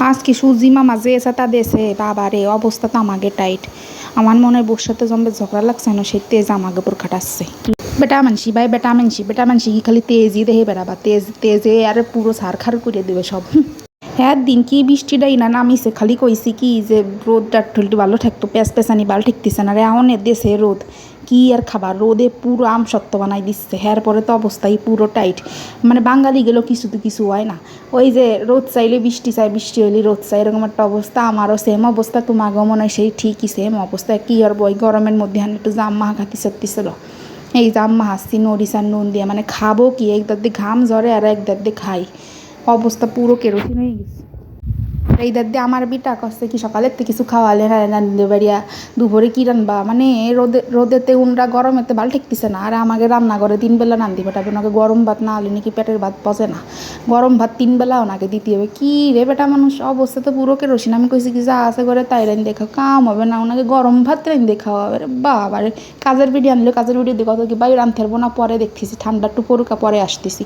আজকে সুজি মামা যে এসাটা দেশে বাবা রে, অবস্থা তো আমাকে টাইট আমার মনে হয় বোর জম্বে ঝগড়া লাগছে না, সেই তেজ আমাকে উপর খাটাচ্ছে। বেটা মানসি ভাই, বেটা মানসি বেটা মানসি কি খালি তেজই দেহে বেড়াবা, তেজ, তেজে আর পুরো সার খার করে দেবে সব। হ্যাঁ দিন কি বৃষ্টিটাই না নামিছে, খালি কইছি কি যে রোদটা ঠুলটি ভালো থাকতো পেঁচ পেঁচানি ভালো ঠেকতেছে না রে এখন দেশে রোদ। কি আর খাবার, রোদে পুরো আম সত্য বানাই দিচ্ছে হ্যার পরে তো অবস্থাই পুরো টাইট মানে বাঙালি গেলেও কিছু তো কিছু হয় না। ওই যে রোদ চাইলে বৃষ্টি চাই বৃষ্টি হইলে রোদ চাই এরকম একটা অবস্থা। আমারও সেম অবস্থা, তোমাকেও মনে হয় সেই ঠিকই সেম অবস্থা। কী আর বই, গরমের মধ্যে হানি একটু জাম মাহা খাতি সত্যিছিল এই জাম মাহাসি নরিস আর নুন দিয়ে। মানে খাব কি? একদার দিয়ে ঘাম ঝরে আর একদার দিয়ে খাই। অবস্থা পুরো কেরোসিন হয়ে গেছে। এই দাঁত দিয়ে আমার বিটা কষ্ট কি সকালের থেকে কিছু খাওয়ালে না রান্ধতে বাড়িয়া দুপুরে কি রানবা? মানে রোদে, রোদেতে উনরা গরমেতে ভালো ঠেকতেছে না। আর আমাকে রান্না করে তিন বেলা রান্ধি বেটা ওনাকে গরম ভাত না হলে নাকি পেটের ভাত পচে না। গরম ভাত তিন বেলা ওনাকে দিতে হবে। কি রে বেটা মানুষ, অবস্থা তো পুরো কেরোসিন। আমি কইছি কি, যা আছে করে তাই রান দেখা কাম হবে না। ওনাকে গরম ভাত রান দেখা হবে। বাবা কাজের ভিডিও আনলে, কাজের ভিডিও দেখো তো কি বাইরে রান্ধতে পারব না? পরে দেখতেছি, ঠান্ডা একটু পরে আসতেছি।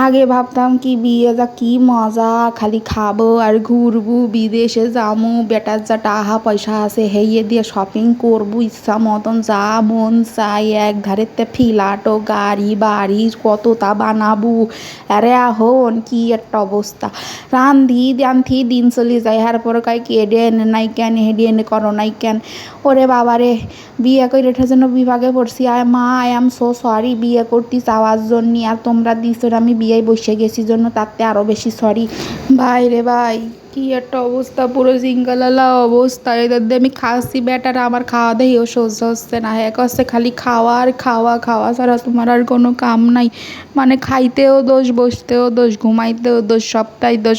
আগে ভাবতাম কি বিয়ে যা কি মজা, খালি খাব আর ঘুরবো, বিদেশে যাব বেটার যা টাকা পয়সা আছে হেয়ে দিয়ে শপিং করব, ইচ্ছা মতন যা মন চাই, এক ধারেতে ফিলাটো গাড়ি, বাড়ি, কত তা বানাবো। আরে হন কি একটা অবস্থা। রান্ধি রান্ধি দিন চলে যায়, হার পর কাই কি এডে এনে নাই কেন হেডে এনে করো নাই কেন। ওরে বাবারে, বিয়ে করে এটার জন্য বিভাগে পড়ছি। আয় মা আই এম সো সরি বিয়ে করতে চাওয়ার জন্য, আর তোমরা দিছো আমি বিয়ে বসে গেছি জন্য তাতে আরও বেশি সরি ভাই রে ভাই, কি একটা অবস্থা, পুরো জিঙ্গালালা অবস্থা। এদের দিয়ে আমি খাচ্ছি বেটার আমার খাওয়া দাইও সহ্য হচ্ছে না। এক হচ্ছে খালি খাওয়া আর খাওয়া খাওয়া ছাড়া তোমার আর কোনো কাম নাই। মানে খাইতেও দোষ, বসতেও দোষ, ঘুমাইতেও দোষ, সবটাই দোষ।